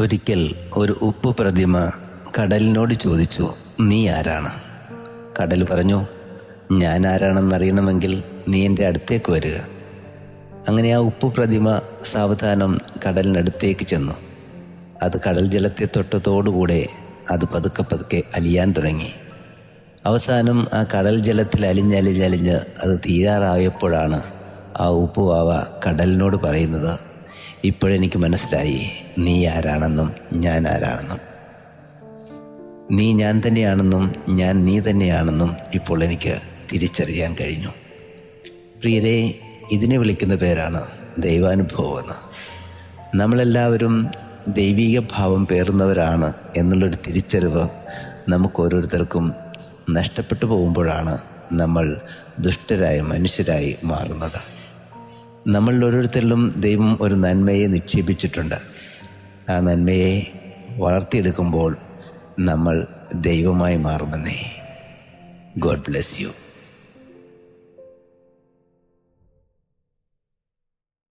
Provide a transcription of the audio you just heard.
ഒരിക്കൽ ഒരു ഉപ്പ് പ്രതിമ കടലിനോട് ചോദിച്ചു നീ ആരാണ്? കടൽ പറഞ്ഞു ഞാൻ ആരാണെന്നറിയണമെങ്കിൽ നീ എന്റെ അടുത്തേക്ക് വരിക. അങ്ങനെ ആ ഉപ്പ് പ്രതിമ സാവധാനം കടലിനടുത്തേക്ക് ചെന്നു. അത് കടൽ ജലത്തെ തൊട്ടതോടുകൂടെ അത് പതുക്കെ പതുക്കെ അലിയാൻ തുടങ്ങി. അവസാനം ആ കടൽ ജലത്തിൽ അലിഞ്ഞലിഞ്ഞലിഞ്ഞ് അത് തീരാറായപ്പോഴാണ് ആ ഉപ്പുവാവ കടലിനോട് പറയുന്നത് ഇപ്പോഴെനിക്ക് മനസ്സിലായി നീ ആരാണെന്നും ഞാൻ ആരാണെന്നും. നീ ഞാൻ തന്നെയാണെന്നും ഞാൻ നീ തന്നെയാണെന്നും ഇപ്പോൾ എനിക്ക് തിരിച്ചറിയാൻ കഴിഞ്ഞു. പ്രിയരെ ഇതിനെ വിളിക്കുന്ന പേരാണ് ദൈവാനുഭവം എന്ന് നമ്മളെല്ലാവരും ദൈവീക ഭാവം പേറുന്നവരാണ് എന്നുള്ളൊരു തിരിച്ചറിവ് നമുക്ക് ഓരോരുത്തർക്കും നഷ്ടപ്പെട്ടു പോകുമ്പോഴാണ് നമ്മൾ ദുഷ്ടരായ മനുഷ്യരായി മാറുന്നത്. നമ്മളിൽ ഓരോരുത്തരിലും ദൈവം ഒരു നന്മയെ നിക്ഷേപിച്ചിട്ടുണ്ട്. ആ നന്മയെ വളർത്തിയെടുക്കുമ്പോൾ നമ്മൾ ദൈവമായി മാറുമെന്നേ. God bless you